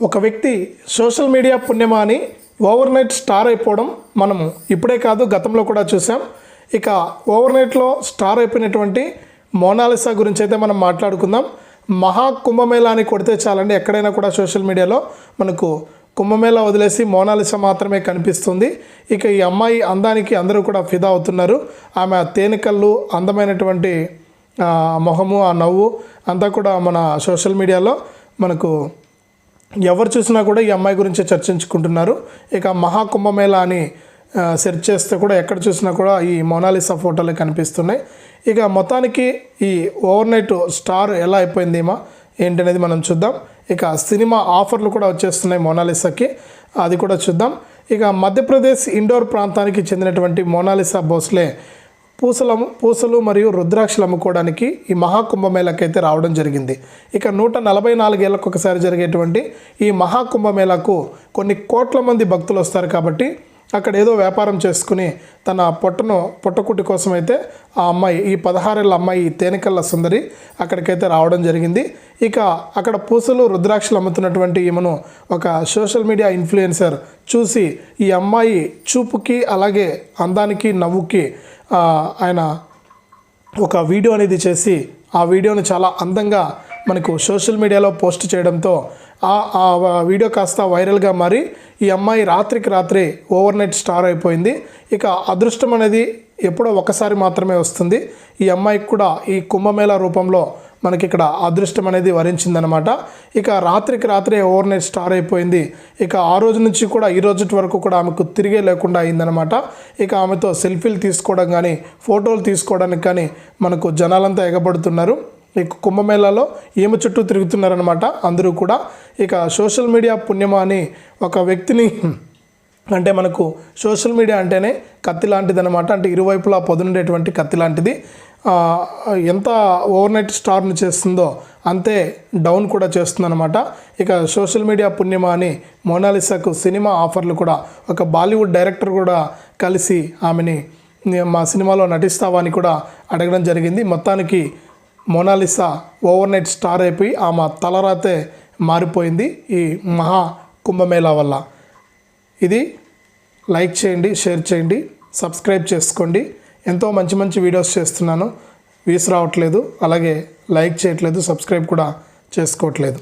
ఒక వ్యక్తి social media పుణ్యమా అని ఓవర్ నైట్ స్టార్ అయిపోవడం మనము ఇప్పుడే కాదు గతంలో కూడా చూసాం ఇక ఓవర్ నైట్లో స్టార్ అయిపోయినటువంటి మోనాలిసా గురించి అయితే మనం మాట్లాడుకుందాం. మహా కుంభమేళా అని కొడితే చాలండి. ఎక్కడైనా కూడా సోషల్ మీడియాలో మనకు కుంభమేళా వదిలేసి మోనాలిసా మాత్రమే కనిపిస్తుంది. ఇక ఈ అమ్మాయి అందానికి అందరూ కూడా ఫిదా అవుతున్నారు. ఆమె తేనెకళ్ళు అందమైనటువంటి ఆ, మొహము ఆ నవ్వు అంతా కూడా మన సోషల్ మీడియాలో మనకు ఎవరు చూసినా కూడా ఈ అమ్మాయి గురించి చర్చించుకుంటున్నారు. ఇక మహాకుంభమేళా అని సెర్చ్ చేస్తే కూడా ఎక్కడ చూసినా కూడా ఈ మొనాలిసా ఫోటోలు కనిపిస్తున్నాయి. ఇక మొత్తానికి ఈ ఓవర్ నైట్ స్టార్ ఎలా అయిపోయిందేమో ఏంటనేది మనం చూద్దాం. ఇక సినిమా ఆఫర్లు కూడా వచ్చేస్తున్నాయి మోనాలిసాకి అది కూడా చూద్దాం. ఇక మధ్యప్రదేశ్ ఇండోర్ ప్రాంతానికి చెందినటువంటి మోనాలిసా భోస్లే పూసలము పూసలు మరియు రుద్రాక్షలు అమ్ముకోవడానికి ఈ మహాకుంభమేళాకి అయితే రావడం జరిగింది. ఇక నూట నలభై నాలుగేళ్ళకు ఒకసారి జరిగేటువంటి ఈ మహాకుంభమేళకు కొన్ని కోట్ల మంది భక్తులు వస్తారు కాబట్టి అక్కడ ఏదో వ్యాపారం చేసుకుని తన పొట్టను పొట్టకుటి కోసం అయితే ఆ అమ్మాయి ఈ పదహారేళ్ళ అమ్మాయి తేనెకల్ల సుందరి అక్కడికైతే రావడం జరిగింది. ఇక అక్కడ పూసలు రుద్రాక్షలు అమ్ముతున్నటువంటి ఈమెను ఒక సోషల్ మీడియా ఇన్ఫ్లుయెన్సర్ చూసి ఈ అమ్మాయి చూపుకి అలాగే అందానికి నవ్వుకి ఆయన ఒక వీడియో అనేది చేసి ఆ వీడియోను చాలా అందంగా మనకు సోషల్ మీడియాలో పోస్ట్ చేయడంతో ఆ వీడియో కాస్త వైరల్గా మారి ఈ అమ్మాయి రాత్రికి రాత్రి ఓవర్ నైట్ స్టార్ అయిపోయింది. ఇక అదృష్టం అనేది ఎప్పుడో ఒకసారి మాత్రమే వస్తుంది. ఈ అమ్మాయికి కూడా ఈ కుంభమేళా రూపంలో మనకి ఇక్కడ అదృష్టం అనేది వరించిందనమాట ఇక రాత్రికి రాత్రే ఓవర్ నైట్ స్టార్ అయిపోయింది. ఇక ఆ రోజు నుంచి కూడా ఈ రోజు వరకు కూడా ఆమెకు తిరిగే లేకుండా అయిందనమాట ఇక ఆమెతో సెల్ఫీలు తీసుకోవడం కానీ ఫోటోలు తీసుకోవడానికి కానీ మనకు జనాలంతా ఎగబడుతున్నారు. ఈ కుంభమేళాలో ఈమె చుట్టూ తిరుగుతున్నారనమాట అందరూ కూడా ఇక సోషల్ మీడియా పుణ్యమా అని ఒక వ్యక్తిని అంటే మనకు సోషల్ మీడియా అంటేనే కత్తి లాంటిది అనమాట అంటే ఇరువైపులా పొదునుండేటువంటి కత్తి లాంటిది. ఎంత ఓవర్ నైట్ స్టార్ని చేస్తుందో అంతే డౌన్ కూడా చేస్తుందన్నమాట. ఇక సోషల్ మీడియా పుణ్యమా అని మోనాలిసాకు సినిమా ఆఫర్లు కూడా ఒక బాలీవుడ్ డైరెక్టర్ కూడా కలిసి ఆమెని మా సినిమాలో నటిస్తావా అని కూడా అడగడం జరిగింది. మొత్తానికి మోనాలిసా ఓవర్ నైట్ స్టార్ అయిపోయి ఆమె తలరాతే మారిపోయింది ఈ మహా కుంభమేళా వల్ల. ఇది లైక్ చేయండి షేర్ చేయండి సబ్స్క్రైబ్ చేసుకోండి. ఎంతో మంచి మంచి వీడియోస్ చేస్తున్నాను. వ్యూస్ రావట్లేదు. అలాగే లైక్ చేయట్లేదు సబ్స్క్రైబ్ కూడా చేసుకోవట్లేదు.